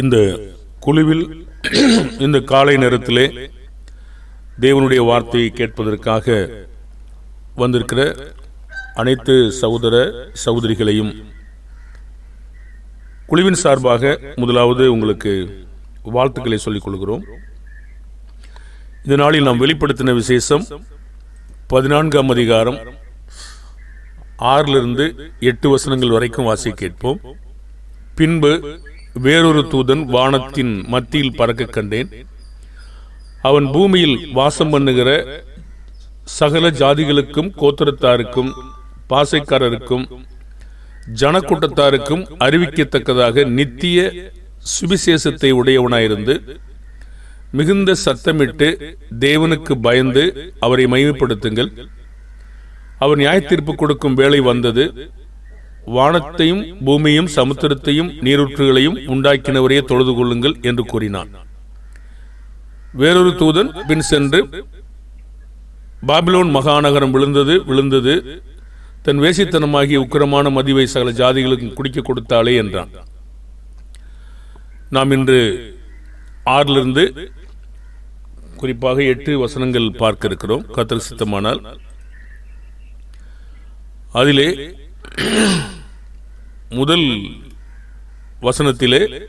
இந்த குழுவில் இந்த காலை நேரத்திலே தேவனுடைய வார்த்தையை கேட்பதற்காக வந்திருக்கிற அனைத்து சகோதர சகோதரிகளையும் குழுவின் சார்பாக முதலாவது உங்களுக்கு வாழ்த்துக்களை சொல்லிக் கொள்கிறோம். இந்த நாளில் நாம் வெளிப்படுத்தின விசேஷம் பதினான்காம் அதிகாரம் ஆறிலிருந்து எட்டு வசனங்கள் வரைக்கும் வாசி கேட்போம். பின்பு வேறொரு தூதன் வானத்தின் மத்தியில் பறக்க கண்டேன். அவன் பூமியில் வாசம் பண்ணுகிற சகல ஜாதிகளுக்கும் கோத்திரத்தாருக்கும் பாசைக்காரருக்கும் ஜனக்கூட்டத்தாருக்கும் அறிவிக்கத்தக்கதாக நித்திய சுவிசேஷத்தை உடையவனாயிருந்து மிகுந்த சத்தமிட்டு தேவனுக்கு பயந்து அவரை மகிமைப்படுத்துங்கள். அவர் நியாயத்தீர்ப்பு கொடுக்கும் வேலை வந்தது. வானத்தையும் பூமியையும் சமுத்திரத்தையும் நீரூற்றுகளையும் உண்டாக்கினவரையே தொழுது கொள்ளுங்கள் என்று கூறினான். வேறொரு தூதன் பின் சென்று பாபிலோன் மகாநகரம் விழுந்தது விழுந்தது. தன் வேசித்தனமாகிய உக்கிரமான மதிவை சகல ஜாதிகளுக்கும் குடிக்க கொடுத்தாளே என்றான். நாம் இன்று ஆறிலிருந்து குறிப்பாக எட்டு வசனங்கள் பார்க்க இருக்கிறோம் கத்தர் சித்தமானால். அதிலே முதல் வசனத்திலே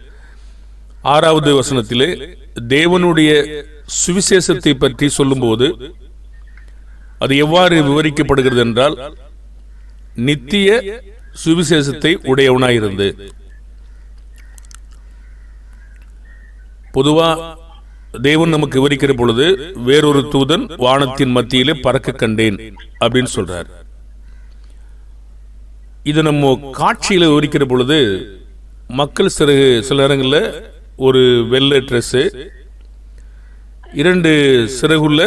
ஆறாவது வசனத்திலே தேவனுடைய சுவிசேஷத்தை பற்றி சொல்லும்போது அது எவ்வாறு விவரிக்கப்படுகிறது என்றால் நித்திய சுவிசேஷத்தை உடையவனாயிருந்து. பொதுவா தேவன் நமக்கு விவரிக்கிற பொழுது வேறொரு தூதன் வானத்தின் மத்தியிலே பறக்க கண்டேன் அப்படின்னு சொல்றார். இது நம்ம காட்சியில விவரிக்கிற பொழுது மக்கள் சில சில நேரங்களில் ஒரு வெள்ளை ட்ரெஸ் இரண்டு சிறகுள்ள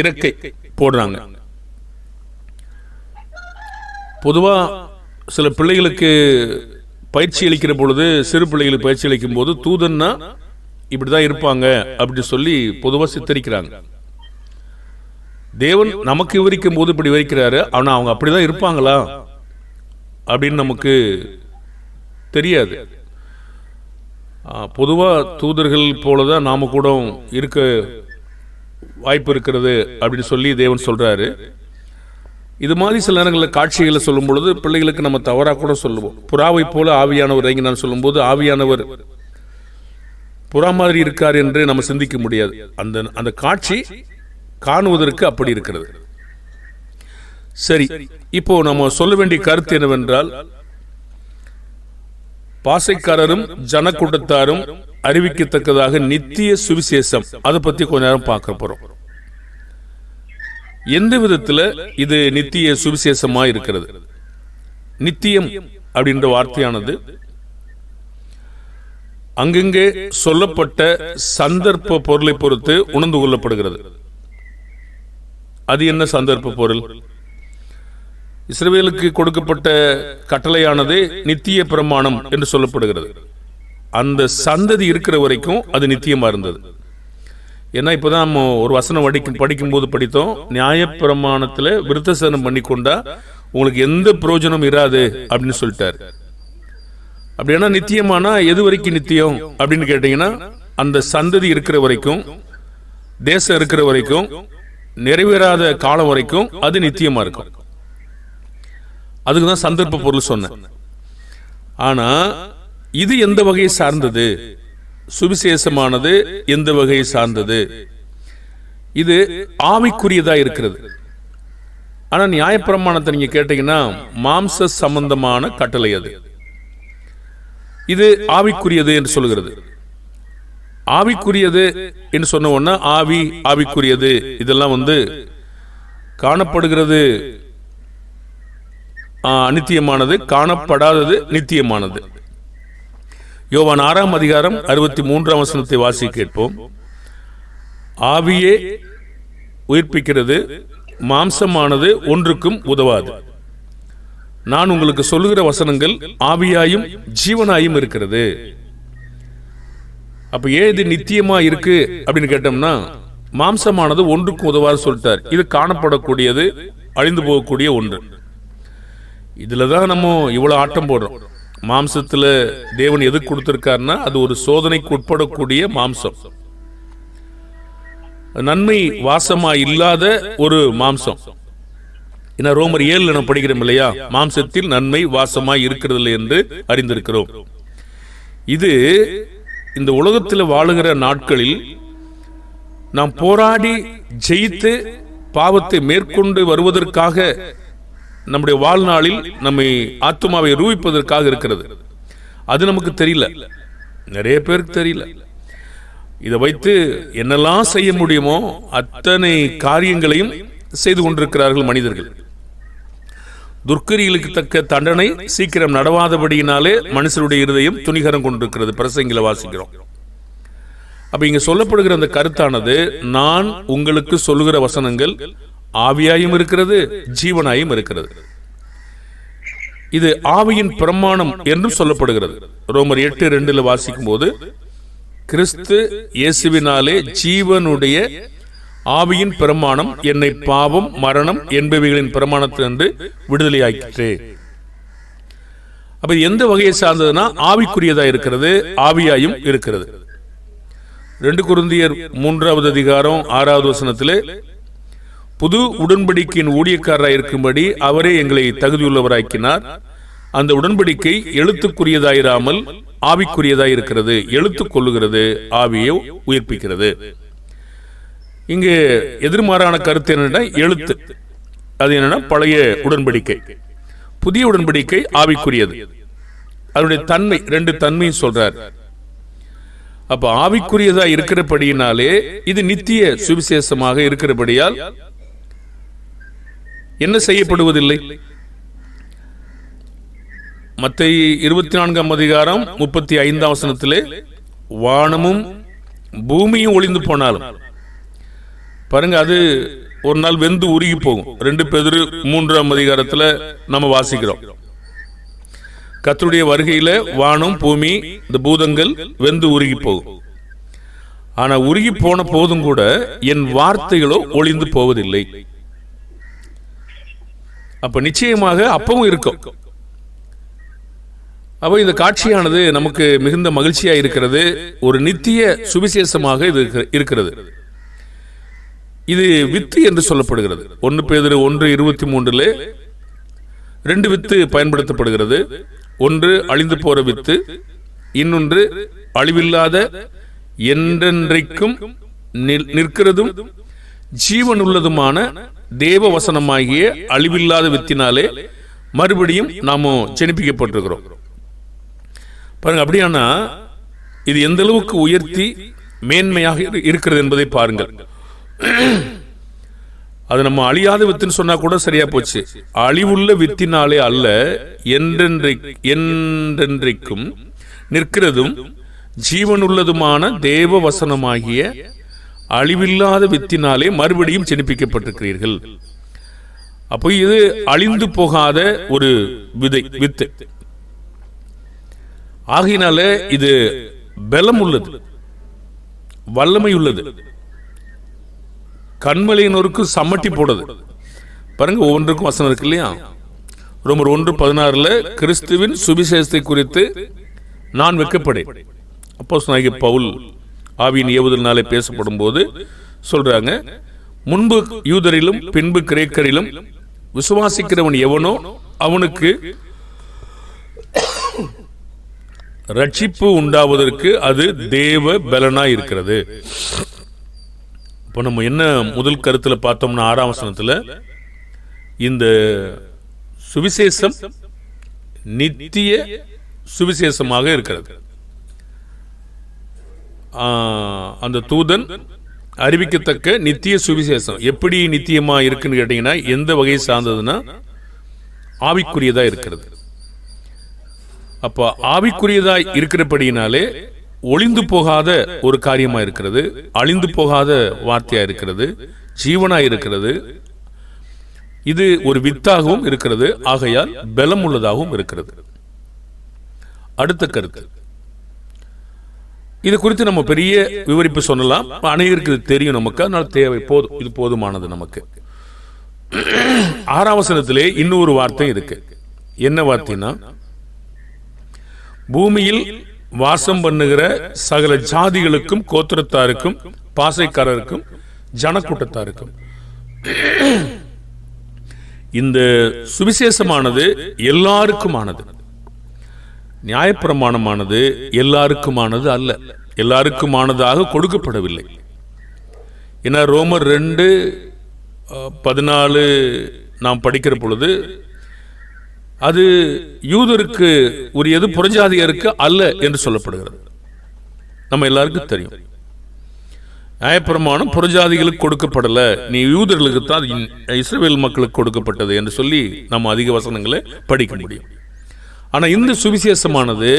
இறக்கை போடுறாங்க. பொதுவா சில பிள்ளைகளுக்கு பயிற்சி அளிக்கிற பொழுது சிறு பிள்ளைகளுக்கு பயிற்சி அளிக்கும் போது தூதன்னா இப்படிதான் இருப்பாங்க அப்படி சொல்லி பொதுவா சித்தரிக்கிறாங்க. தேவன் நமக்கு விவரிக்கும் போது இப்படி விவரிக்கிறாரு ஆனால் அவங்க அப்படிதான் இருப்பாங்களா? அப்படின்னு நமக்கு தெரியாது. பொதுவாக தூதர்கள் போல தான் நாம் கூட இருக்க வாய்ப்பு இருக்கிறது அப்படின்னு சொல்லி தேவன் சொல்கிறாரு இது மாதிரி சில நேரங்களில் காட்சிகளை சொல்லும் பொழுது பிள்ளைகளுக்கு நம்ம தவறாக கூட சொல்லுவோம். புறாவை போல ஆவியானவர் இறங்கி நான் சொல்லும்போது ஆவியானவர் புறா மாதிரி இருக்கார் என்று நம்ம சிந்திக்க முடியாது. அந்த அந்த காட்சி காணுவதற்கு அப்படி இருக்கிறது. சரி இப்போ நம்ம சொல்ல வேண்டிய கருத்து என்னவென்றால் பாசைக்காரரும் ஜனக்கூட்டத்தாரும் அறிவிக்கத்தக்கதாக நித்திய சுவிசேஷம். அதை பத்தி கொஞ்ச நேரம் பார்க்க போறோம். எந்த விதத்துல இது நித்திய சுவிசேஷமா இருக்கிறது? நித்தியம் அப்படின்ற வார்த்தையானது அங்கங்கே சொல்லப்பட்ட சந்தர்ப்ப பொருளை பொறுத்து உணர்ந்து கொள்ளப்படுகிறது. அது என்ன சந்தர்ப்ப பொருள்? இஸ்ரவேலுக்கு கொடுக்கப்பட்ட கட்டளையானது நித்திய பிரமாணம் என்று சொல்லப்படுகிறது. அந்த சந்ததி இருக்கிற வரைக்கும் அது நித்தியமாக இருந்தது. ஏன்னா இப்பதான் நம்ம ஒரு வசனம் படிக்கும் படிக்கும்போது படித்தோம் நியாயப்பிரமாணத்தில் விருத்தசனம் பண்ணி கொண்டா உங்களுக்கு எந்த பிரயோஜனம் இராது அப்படின்னு சொல்லிட்டாரு. அப்படின்னா நித்தியமானா எது வரைக்கும் நித்தியம் அப்படின்னு கேட்டீங்கன்னா அந்த சந்ததி இருக்கிற வரைக்கும் தேசம் இருக்கிற வரைக்கும் நிறைவேறாத காலம் வரைக்கும் அது நித்தியமாக இருக்கும். அதுக்கு தான் சந்தர்ப்ப பொருள் சொன்னேன். ஆனால் இது எந்த வகையை சார்ந்தது? சுவிசேஷமானது எந்த வகையை சார்ந்தது? இது ஆவிக்குரியதாக இருக்கிறது. ஆனால் நியாயப்பிரமாணத்தை நீங்கள் கேட்டீங்கன்னா மாம்ச சம்பந்தமான கட்டளை அது. இது ஆவிக்குரியது என்று சொல்லுகிறது ஆவிக்குரியது என்று சொன்ன உடனே ஆவி ஆவிக்குரியது இதெல்லாம் வந்து காணப்படுகிறது. அநித்தியமானது காணப்படாதது நித்தியமானது. யோவான் ஆறாம் அதிகாரம் அறுபத்தி மூன்றாம் வசனத்தை வாசி கேட்போம். ஆவியே உயிர்ப்பிக்கிறது மாம்சமானது ஒன்றுக்கும் உதவாது. நான் உங்களுக்கு சொல்லுகிற வசனங்கள் ஆவியாயும் ஜீவனாயும் இருக்கிறது. அப்ப ஏன் இது நித்தியமா இருக்கு அப்படின்னு கேட்டோம்னா மாம்சமானது ஒன்றுக்கும் உதவாது சொல்லிட்டார். இது காணப்படக்கூடியது அழிந்து போகக்கூடிய ஒன்று. இதில் தான் நம்ம இவ்வளவு ஆட்டம் போடுறோம். மாம்சத்தில் தேவன் எது கொடுத்துருக்காருன்னா அது ஒரு சோதனைக்கு உட்படக்கூடிய மாம்சம். நன்மை வாசமா இல்லாத ஒரு மாம்சம். ஏன்னா ரோமர் ஏழு நம்ம படிக்கிறோம் இல்லையா? மாம்சத்தில் நன்மை வாசமாய் இருக்கிறதில்லை என்று அறிந்திருக்கிறோம். இது இந்த உலகத்தில் வாழுகிற நாட்களில் நாம் போராடி ஜெயித்து பாவத்தை மேற்கொண்டு வருவதற்காக நம்முடைய வாழ்நாளில் நம்மை ஆத்மாவை ரூபிப்பதற்காக இருக்கிறது. அது நமக்கு தெரியல. நிறைய பேருக்கு தெரியல. இதை வைத்து என்னெல்லாம் செய்ய முடியுமோ அத்தனை காரியங்களையும் செய்து கொண்டிருக்கிறார்கள் மனிதர்கள். துர்க்கரிகளுக்கு தக்க தண்டனை சீக்கிரம் நடவாதபடியினாலே மனுஷருடைய இருதயம் துணிகரம் கொண்டிருக்கிறது. பிரசங்கில வாசிக்கிறோம். அப்ப இங்க சொல்லப்படுகிற அந்த கருத்தானது நான் உங்களுக்கு சொல்லுகிற வசனங்கள் ஆவியாயும் இருக்கிறது ஜீவனாயும் இருக்கிறது. இது ஆவியின் பிரமாணம் என்றும் சொல்லப்படுகிறது. ரோமர் எட்டு ரெண்டில் வாசிக்கும் போது கிறிஸ்து இயேசுவினாலே ஜீவனுடைய ஆவியின் பிரமாணம் என்னை பாவம் மரணம் என்பவைகளின் பிரமாணத்திலிருந்து விடுதலையாக்கிற்று. அப்ப எந்த வகையை சார்ந்ததுன்னா ஆவிக்குரியதா இருக்கிறது ஆவியாயும் இருக்கிறது. ரெண்டு குருந்தியர் மூன்றாவது அதிகாரம் ஆறாவது வசனத்திலே புது உடன்படிக்கையின் ஊழியக்காரராக இருக்கும்படி அவரே எங்களை தகுதியுள்ளவராக்கினார். அந்த உடன்படிக்கை எழுத்துக்குரியதாயிராமல் ஆவிக்குரியதாய் இருக்கிறது எழுத்து கொள்ளுகிறது ஆவியை உயிர்ப்பிக்கிறது. இங்கு எதிர்மாறான கருத்து என்னன்னா எழுத்து. அது என்னன்னா பழைய உடன்படிக்கை. புதிய உடன்படிக்கை ஆவிக்குரியது. அதனுடைய தன்மை ரெண்டு தன்மையும் சொல்றார். அப்ப ஆவிக்குரியதா இருக்கிறபடியினாலே இது நித்திய சுவிசேஷமாக இருக்கிறபடியால் என்ன செய்யப்படுவதில்லை? மற்ற இருபத்தி நான்காம் அதிகாரம் முப்பத்தி ஐந்தாம் வசனத்திலே வானமும் பூமியும் ஒளிந்து போனாலும். பாருங்க அது ஒரு நாள் வெந்து உருகி போகும். ரெண்டு பேர் மூன்றாம் அதிகாரத்தில் நம்ம வாசிக்கிறோம். கத்தருடைய வருகையில் வானம் பூமி இந்த பூதங்கள் வெந்து உருகி போகும். ஆனால் உருகி போன போதும் கூட என் வார்த்தைகளோ ஒளிந்து போவதில்லை. அப்போ நிச்சயமாக அப்பவும் இருக்கும். அப்போ இந்த காட்சியானது நமக்கு மிகுந்த மகிழ்ச்சியா இருக்கிறது. ஒரு நித்திய சுவிசேஷமாக இது இருக்கிறது. இது வித்து என்று சொல்லப்படுகிறது. ஒன்று பேர் ஒன்று இருபத்தி மூன்றில் ரெண்டு வித்து பயன்படுத்தப்படுகிறது. ஒன்று அழிந்து போற வித்து இன்னொன்று அழிவில்லாத என்றென்றைக்கும் நில்- நிற்கிறதும் ஜீவனுள்ளதுமான தேவ வசனமாகிய அழிவில்லாத வித்தினாலே மறுபடியும் நாம செனிப்பிக்கப்பட்டிருக்கிறோம் பாருங்க அப்படியானா இது எந்த அளவுக்கு உயர்த்தி மேன்மையாக இருக்கிறது என்பதை பாருங்கள். அது நம்ம அழியாத வித்துன்னு சொன்னா கூட சரியா போச்சு. அழிவுள்ள வித்தினாலே அல்ல என்றென்றை என்றென்றைக்கும் நிற்கிறதும் ஜீவனுள்ளதுமான தேவ வசனமாகிய அழிவில்லாத வித்தினாலே மறுபடியும் ஜெனிப்பிக்கப்பட்டிருக்கிறீர்கள் அப்போ இது அழிந்து போகாத ஒரு விதை வித்து. ஆகையினால இது பலம் உள்ளது வல்லமை உள்ளது கண்மலையினருக்கு சம்மட்டி போடுது. பாருங்க ஒவ்வொன்றுக்கும் வசனம் இருக்கு இல்லையா? ரோமர் ஒன்று பதினாறுல கிறிஸ்துவின் சுவிசேஷத்தை குறித்து நான் வெட்கப்படேன். அப்போ பவுல் ஆவியின் ஏவுதல்னாலே பேசப்படும் போது சொல்றாங்க முன்பு யூதரிலும் பின்பு கிரேக்கரிலும் விசுவாசிக்கிறவன் எவனோ அவனுக்கு ரட்சிப்பு உண்டாவதற்கு அது தேவ பலனா இருக்கிறது. இப்போ நம்ம என்ன முதல் கருத்தில் பார்த்தோம்னா ஆறாம் வசனத்தில் இந்த சுவிசேஷம் நித்திய சுவிசேஷமாக இருக்கிறது. அந்த தூதன் அறிவிக்கத்தக்க நித்திய சுவிசேஷம். எப்படி நித்தியமா இருக்குன்னு கேட்டீங்கன்னா எந்த வகையை சார்ந்ததுன்னா ஆவிக்குரியதா இருக்கிறது. அப்போ ஆவிக்குரியதா இருக்கிறபடியினாலே ஒளிந்து போகாத ஒரு காரியமா இருக்கிறது அழிந்து போகாத வார்த்தையா இருக்கிறது ஜீவனா இருக்கிறது. இது ஒரு வித்தாகவும் இருக்கிறது ஆகையால் பலம் உள்ளதாகவும் இருக்கிறது. அடுத்த கருத்து. இது குறித்து நம்ம பெரிய விவரிப்பு சொல்லலாம். அனைவருக்கு இது தெரியும் நமக்கு. அதனால தேவை போதும் இது போதுமானது நமக்கு. ஆறாம் வசனத்திலே இன்னொரு வார்த்தை இருக்கு. என்ன வார்த்தைன்னா பூமியில் வாசம் பண்ணுகிற சகல ஜாதிகளுக்கும் கோத்திரத்தாருக்கும் பாசைக்காரருக்கும் ஜனக்கூட்டத்தாருக்கும். இந்த சுவிசேஷமானது எல்லாருக்குமானது. நியாயப்பிரமாணமானது எல்லாருக்குமானது அல்ல. எல்லாருக்குமானதாக கொடுக்கப்படவில்லை. ஏன்னா ரோமர் ரெண்டு பதினாலு நாம் படிக்கிற பொழுது அது யூதருக்கு உரியது புறஜாதியருக்கு அல்ல என்று சொல்லப்படுகிறது. நம்ம எல்லாருக்கும் தெரியும். நியாயப்பிரமாணம் புறஜாதிகளுக்கு கொடுக்கப்படல. நீ யூதர்களுக்கு தான் இஸ்ரேல் மக்களுக்கு கொடுக்கப்பட்டது என்று சொல்லி நம்ம அதிக வசனங்களை படிக்க முடியும். ஆனால் இந்த சுவிசேஷமானது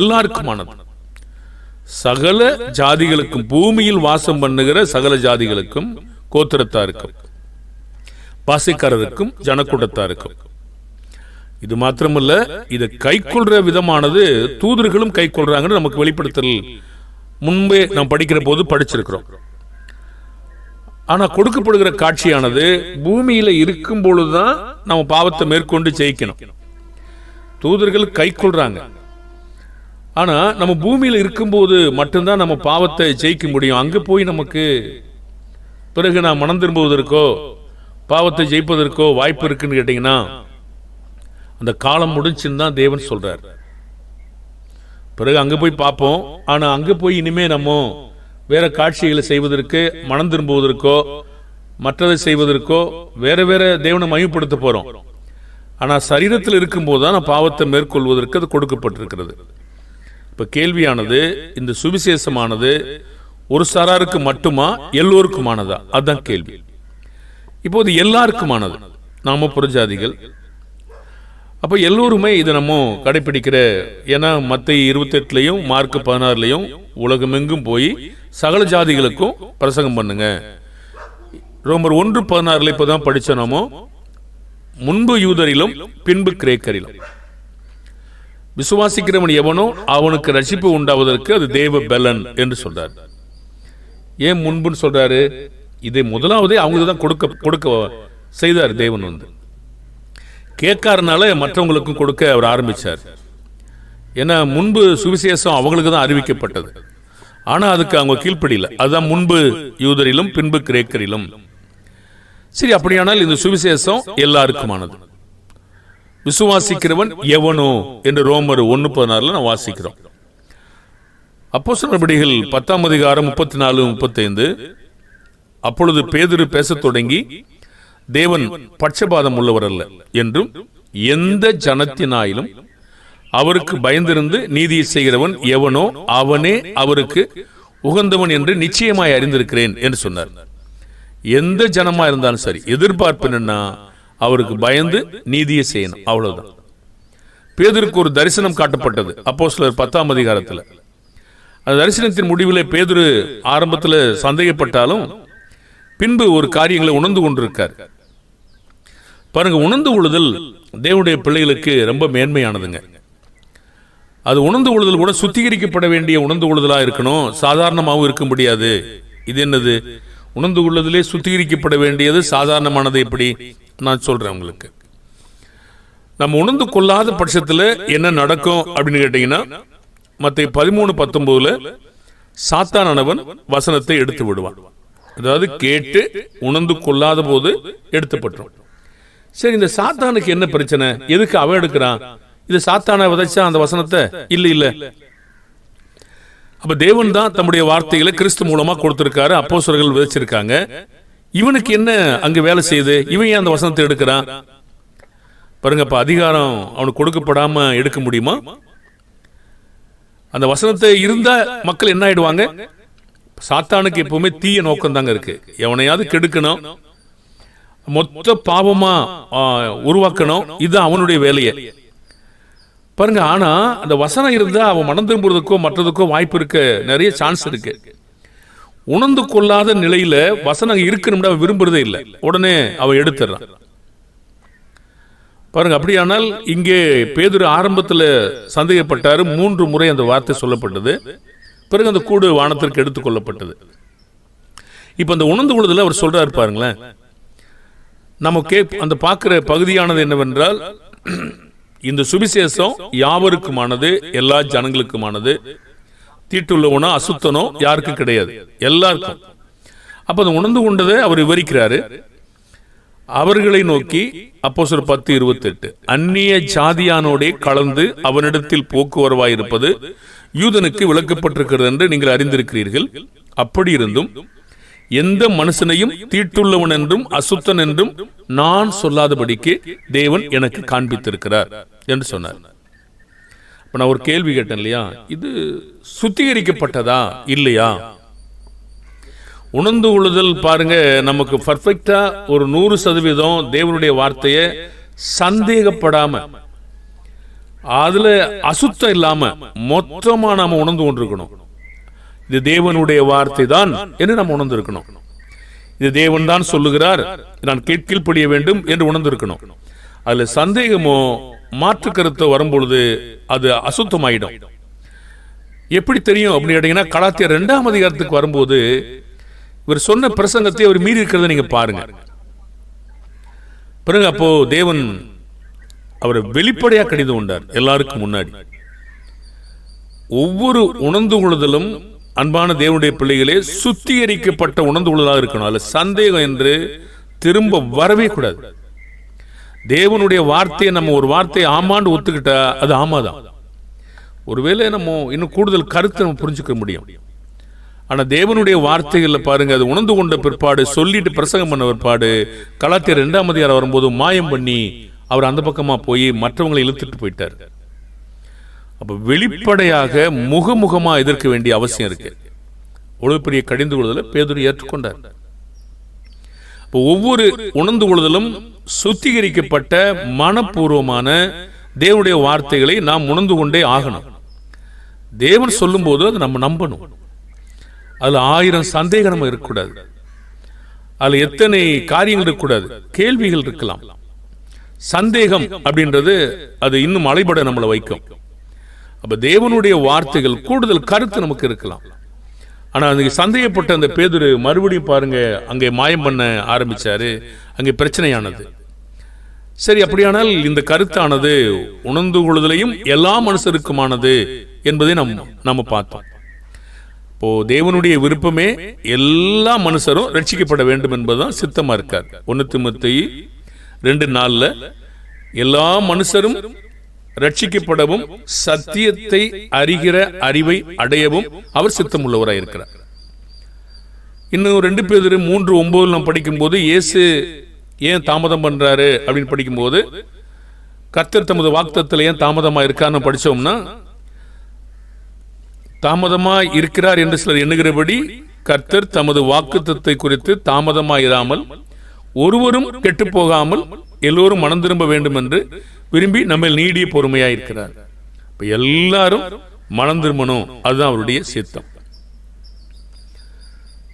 எல்லாருக்குமானது. சகல ஜாதிகளுக்கும் பூமியில் வாசம் பண்ணுகிற சகல ஜாதிகளுக்கும் கோத்திரத்தாருக்கும் பாசைக்காரருக்கும் ஜனக்கூட்டத்தாருக்கும் இது மாத்திரமல்ல இதை கைக்கொள்ற விதமானது தூதர்களும் கைக்கொள்றாங்கன்னு நமக்கு வெளிப்படுத்தல் முன்பே நாம் படிக்கிற போது படிச்சிருக்கிறோம். ஆனால் கொடுக்கப்படுகிற காட்சியானது பூமியில் இருக்கும் பொழுதுதான் நம்ம பாவத்தை மேற்கொண்டு ஜெயிக்கணும். தூதர்கள் கைக்கொள்றாங்க ஆனால் நம்ம பூமியில் இருக்கும்போது மட்டும்தான் நம்ம பாவத்தை ஜெயிக்க முடியும். அங்கே போய் நமக்கு பிறகு நான் மனம் திரும்புவதற்கோ பாவத்தை ஜெயிப்பதற்கோ வாய்ப்பு இருக்குன்னு கேட்டிங்கன்னா அந்த காலம் முடிஞ்சுன்னு தான் தேவன் சொல்கிறார் பிறகு அங்கே போய் பார்ப்போம். ஆனால் அங்கே போய் இனிமே நம்ம வேற காட்சிகளை செய்வதற்கு மனம் திரும்புவதற்கோ மற்றதை செய்வதற்கோ வேற வேற தேவனை மையப்படுத்த போகிறோம் ஆனால் சரீரத்தில் இருக்கும்போது தான் நான் பாவத்தை மேற்கொள்வதற்கு அது கொடுக்கப்பட்டிருக்கிறது. இப்போ கேள்வியானது இந்த சுவிசேஷமானது ஒரு சாராருக்கு மட்டுமா எல்லோருக்குமானதா? அதுதான் கேள்வி. இப்போது எல்லாருக்குமானது. நாம புறஜாதிகள். அப்போ எல்லோருமே இதை நம்ம கடைபிடிக்கிற ஏன்னா மற்ற இருபத்தெட்டுலையும் மார்க் பதினாறுலையும் உலகமெங்கும் போய் சகல ஜாதிகளுக்கும் பிரசங்கம் பண்ணுங்க. ரோமர் ஒன்று பதினாறுல இப்போதான் படிச்சோம் நாமோ. முன்பு யூதரிலும் பின்பு கிரேக்கரிலும். விசுவாசிக்கிறவன் எவனோ அவனுக்கு ரசிப்பு உண்டாவதற்கு அது தேவ பலன் என்று சொல்றார். ஏன் முன்புன்னு சொல்றாரு? இதை முதலாவதே அவங்க தான் கொடுக்க கொடுக்க செய்தார் தேவன் வந்து. கேட்காரனால மற்றவங்களுக்கும் கொடுக்க அவர் ஆரம்பித்தார் ஏன்னா முன்பு சுவிசேஷம் அவங்களுக்கு தான் அறிவிக்கப்பட்டது. ஆனா அதுக்கு அவங்க கீழ்ப்படியில். அதுதான் முன்பு யூதரிலும் பின்பு கிரேக்கரிலும். சரி அப்படியானால் இந்த சுவிசேஷம் எல்லாருக்குமானது. விசுவாசிக்கிறவன் எவனோ என்று ரோமர் ஒன்னு பதினாறுல நான் வாசிக்கிறோம். அப்போ நடவடிக்கைகள் பத்தாம் அதிகாரம் முப்பத்தி நாலு முப்பத்தைந்து. அப்பொழுது பேதுரு பேசத் தொடங்கி தேவன் பட்சபாதம் உள்ளவர் அல்ல என்றும் எந்த ஜனத்தினாயிலும் அவருக்கு பயந்திருந்து நீதியை செய்கிறவன் எவனோ அவனே அவருக்கு உகந்தவன் என்று நிச்சயமாய் அறிந்திருக்கிறேன் என்று சொன்னார். எந்த ஜனமா இருந்தாலும் சரி எதிர்பார்ப்பு என்னன்னா அவருக்கு பயந்து நீதியை செய்யணும். அவ்வளவுதான். பேதருக்கு ஒரு தரிசனம் காட்டப்பட்டது அப்போ சிலர் பத்தாம் அதிகாரத்தில். அந்த தரிசனத்தின் முடிவில் பேதுரு ஆரம்பத்தில் சந்தேகப்பட்டாலும் பின்பு ஒரு காரியங்களை உணர்ந்து கொண்டிருக்கார். பாருங்க உணர்ந்து கொள்ளுதல் தேவனுடைய பிள்ளைகளுக்கு ரொம்ப மேன்மையானதுங்க. அது உணர்ந்து கொள்ளுதல் கூட சுத்திகரிக்கப்பட வேண்டிய உணர்ந்து கொள்ளுதலாக இருக்கணும். சாதாரணமாகவும் இருக்க முடியாது. இது என்னது? உணர்ந்து கொள்ளுதலே சுத்திகரிக்கப்பட வேண்டியது சாதாரணமானது எப்படி? நான் சொல்றேன் உங்களுக்கு. நம்ம உணர்ந்து கொள்ளாத பட்சத்தில் என்ன நடக்கும் அப்படின்னு கேட்டீங்கன்னா மற்ற பதிமூணு பத்தொன்பதுல சாத்தானவன் வசனத்தை எடுத்து விடுவான். அதாவது கேட்டு உணர்ந்து கொள்ளாத போது எடுத்துப்பட்டோம் சரி இந்த சாத்தானுக்கு என்ன பிரச்சனை? எதுக்கு அவன் எடுக்கிறான்? இது சாத்தான விதைச்சா அந்த வசனத்தை? இல்ல இல்ல. அப்ப தேவன் தான் தம்முடைய வார்த்தைகளை கிறிஸ்து மூலமா கொடுத்திருக்காரு அப்போஸ்தலர்கள் விதைச்சிருக்காங்க. இவனுக்கு என்ன அங்க வேலை செய்யுது? இவன் ஏன் அந்த வசனத்தை எடுக்கிறான்? பாருங்க அதிகாரம் அவனுக்கு கொடுக்கப்படாம எடுக்க முடியுமா? அந்த வசனத்தை இருந்தா மக்கள் என்ன ஆயிடுவாங்க? சாத்தானுக்கு எப்பவுமே தீய நோக்கம் தாங்க இருக்கு. எவனையாவது கெடுக்கணும் மொத்த பாவமா உருவாக்கணும் இது அவனுடைய வேலையை. பாருங்க ஆனா அந்த வசனம் இருந்தால் அவன் மனம் திரும்புறதுக்கோ மற்றதுக்கோ வாய்ப்பு இருக்க. நிறைய சான்ஸ் இருக்கு. உணர்ந்து கொள்ளாத நிலையில வசனம் இருக்கணும்னு அவன் விரும்புறதே இல்லை. உடனே அவன் எடுத்துறான் பாருங்க அப்படியானால் இங்கே பேதுரு ஆரம்பத்தில் சந்தேகப்பட்டாரு. மூன்று முறை அந்த வார்த்தை சொல்லப்பட்டது. பிறகு அந்த கூடு வானத்திற்கு எடுத்துக்கொள்ளப்பட்டது இப்போ அந்த உணர்ந்து கொள்ளுதல் அவர் சொல்றாரு பாருங்களேன். நம்ம கே அந்த பார்க்குற பகுதியானது என்னவென்றால் இந்த சுவிசேஷம் யாவருக்குமானது? எல்லா ஜனங்களுக்குமானது? தீட்டுள்ளவனோ அசுத்தனோ யாருக்கும் கிடையாது? எல்லாருக்கும். அப்போ அதை உணர்ந்து கொண்டதை அவர் விவரிக்கிறாரு. அவர்களை நோக்கி அப்போ பத்து இருபத்தெட்டு அந்நிய ஜாதியானோடே கலந்து அவனிடத்தில் போக்குவரவாயிருப்பது யூதனுக்கு விளக்கப்பட்டிருக்கிறது என்று நீங்கள் அறிந்திருக்கிறீர்கள். அப்படி இருந்தும் எந்த மனுஷனையும் தீட்டுள்ளவன் என்றும் அசுத்தன் என்றும் நான் சொல்லாதபடிக்கு தேவன் எனக்கு காண்பித்திருக்கிறார் என்று சொன்னார். இப்ப நான் ஒரு கேள்வி கேட்டேன் இல்லையா? இது சுத்திகரிக்கப்பட்டதா? இல்லையா? உணர்ந்து கொள்ளுதல் பாருங்க நமக்கு பர்ஃபெக்டா ஒரு நூறு சதவீதம் தேவனுடைய வார்த்தையை சந்தேகப்படாம அதுல அசுத்தம் இல்லாம மொத்தமா நாம உணர்ந்து கொண்டிருக்கணும். இது தேவனுடைய வார்த்தை தான் என்று நாம் உணர்ந்திருக்கணும். இது தேவன் தான் சொல்லுகிறார் நான் கேட்கில் வேண்டும் என்று உணர்ந்திருக்கணும். அதுல சந்தேகமோ மாற்று கருத்து வரும்பொழுது அது அசுத்தமாயிடும். எப்படி தெரியும் அப்படின்னு கேட்டீங்கன்னா கலாத்தியர் இரண்டாம் அதிகாரத்துக்கு வரும்போது இவர் சொன்ன பிரசங்கத்தை அவர் மீறி இருக்கிறத நீங்க பாருங்க. பிறகு அப்போ தேவன் அவரை வெளிப்படையா கடிதம் கொண்டார் எல்லாருக்கும் முன்னாடி. ஒவ்வொரு உணர்ந்து கொள்ளுதலும் அன்பான தேவனுடைய பிள்ளைகளே சுத்திகரிக்கப்பட்ட உணர்ந்து உள்ளதாக இருக்கணும். அதுல சந்தேகம் என்று திரும்ப வரவே கூடாது. தேவனுடைய வார்த்தையை நம்ம ஒரு வார்த்தையை ஆமாண்டு ஒத்துக்கிட்டா அது ஆமாதான். ஒருவேளை நம்ம இன்னும் கூடுதல் கருத்தை நம்ம புரிஞ்சுக்க முடியும். ஆனா தேவனுடைய வார்த்தைகளில் பாருங்க அது உணர்ந்து கொண்ட பிற்பாடு சொல்லிட்டு பிரசங்கம் பண்ண பிற்பாடு கலாத்தியர் ரெண்டாம் அதிகாரம் வரும்போது மாயம் பண்ணி அவர் அந்த பக்கமா போய் மற்றவங்களை இழுத்துட்டு போயிட்டார். அப்போ வெளிப்படையாக முகமுகமா எதிர்க்க வேண்டிய அவசியம் இருக்கு. அவ்வளவு பெரிய கடிந்து கொள்ளுதலை பேதுரு ஏற்றுக்கொண்டார். இப்போ ஒவ்வொரு உணர்ந்து கொள்ளுதலும் சுத்திகரிக்கப்பட்ட மனப்பூர்வமான தேவனுடைய வார்த்தைகளை நாம் உணர்ந்து கொண்டே ஆகணும். தேவன் சொல்லும்போது அதை நம்ம நம்பணும். அதுல ஆயிரம் சந்தேகம் நம்ம இருக்கக்கூடாது. அதுல எத்தனை காரியங்கள் இருக்கக்கூடாது. கேள்விகள் இருக்கலாம். சந்தேகம் அப்படின்றது அது இன்னும் அலைபட நம்மளை வைக்கும். அப்ப தேவனுடைய வார்த்தைகள் கூடுதல் கருத்து நமக்கு இருக்கலாம். ஆனா அதுக்கு சந்தேகப்பட்ட அந்த பேதுரு மறுபடியும் பாருங்க அங்கே மாயம் பண்ண ஆரம்பிச்சாரு. அங்கே பிரச்சனையானது. சரி அப்படியானால் இந்த கருத்தானது உணர்ந்து கொள்ளுதலையும் எல்லா மனுஷருக்குமானது என்பதை நம் நம்ம பார்த்தோம். இப்போ தேவனுடைய விருப்பமே எல்லா மனுஷரும் ரட்சிக்கப்பட வேண்டும் என்பதுதான் சித்தமா இருக்கார். ஒன்னு திமுத்தி ரெண்டு நாள்ல எல்லா மனுஷரும் ரட்சிக்கப்படவும் சத்தியத்தை அறிகிற அறிவை அடையவும் அவர் சித்தம் உள்ளவராய் இருக்கிறார். இன்னும் ரெண்டு பேர் மூன்று ஒன்பதில் நாம் படிக்கும்போது இயேசு ஏன் தாமதம் பண்றாரு அப்படின்னு படிக்கும்போது கர்த்தர் தமது வாக்தத்தில் ஏன் தாமதமா இருக்கான்னு படிச்சோம்னா தாமதமா இருக்கிறார் என்று சிலர் எண்ணுகிறபடி கர்த்தர் தமது வாக்குத்தத்தை குறித்து தாமதமாயிராமல் ஒருவரும் கெட்டு போகாமல் எல்லோரும் மனம் திரும்ப வேண்டும் என்று விரும்பி நம்ம நீடிய பொறுமையா இருக்கிறார் இப்ப எல்லாரும் மனம் திரும்பணும் அதுதான் அவருடைய சித்தம்.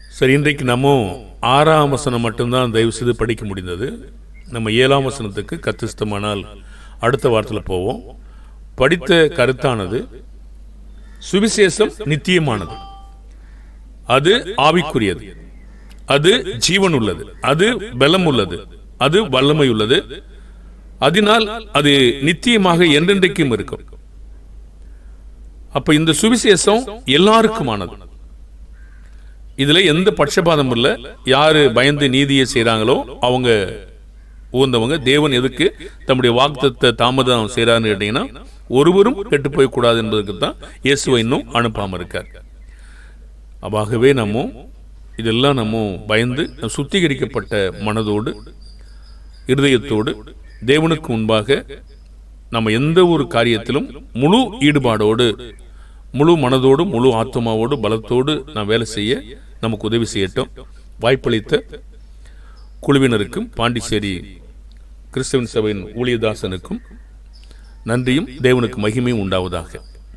சரி இன்றைக்கு நம்ம ஆறாம் வசனம் மட்டும்தான் தயவு செய்து படிக்க முடிந்தது. நம்ம ஏழாம் வசனத்துக்கு கத்திஸ்தமானால் அடுத்த வாரத்தில் போவோம். படித்த கருத்தானது சுவிசேஷம் நித்தியமானது. அது ஆவிக்குரியது. அது ஜீவன் உள்ளது அது பலம் உள்ளது அது வல்லமை உள்ளது அதனால் அது நித்தியமாக என்றென்றைக்கும் இருக்கும் அப்ப இந்த சுவிசேஷம் எல்லாருக்குமானது இதுல எந்த பட்சபாதம் இல்ல யாரு பயந்து நீதியை செய்றாங்களோ அவங்க உகந்தவங்க தேவன் எதுக்கு தம்முடைய வாக்குத்தத்தை தாமதம் செய்யறாருன்னு கேட்டீங்கன்னா ஒருவரும் கெட்டு போய் கூடாது என்பதற்கு தான் இயேசுவை இன்னும் அனுப்பாம இருக்கார் அவாகவே நம்ம இதெல்லாம் நம்ம பயந்து சுத்திகரிக்கப்பட்ட மனதோடு இருதயத்தோடு தேவனுக்கு முன்பாக நம்ம எந்த ஒரு காரியத்திலும் முழு ஈடுபாடோடு முழு மனதோடு முழு ஆத்மாவோடு பலத்தோடு நாம் வேலை செய்ய நமக்கு உதவி செய்யட்டும். வாய்ப்பளித்த குழுவினருக்கும் பாண்டிச்சேரி கிறிஸ்தவன் சபையின் ஊழியதாசனுக்கும் நன்றியும் தேவனுக்கு மகிமையும் உண்டாவதாக.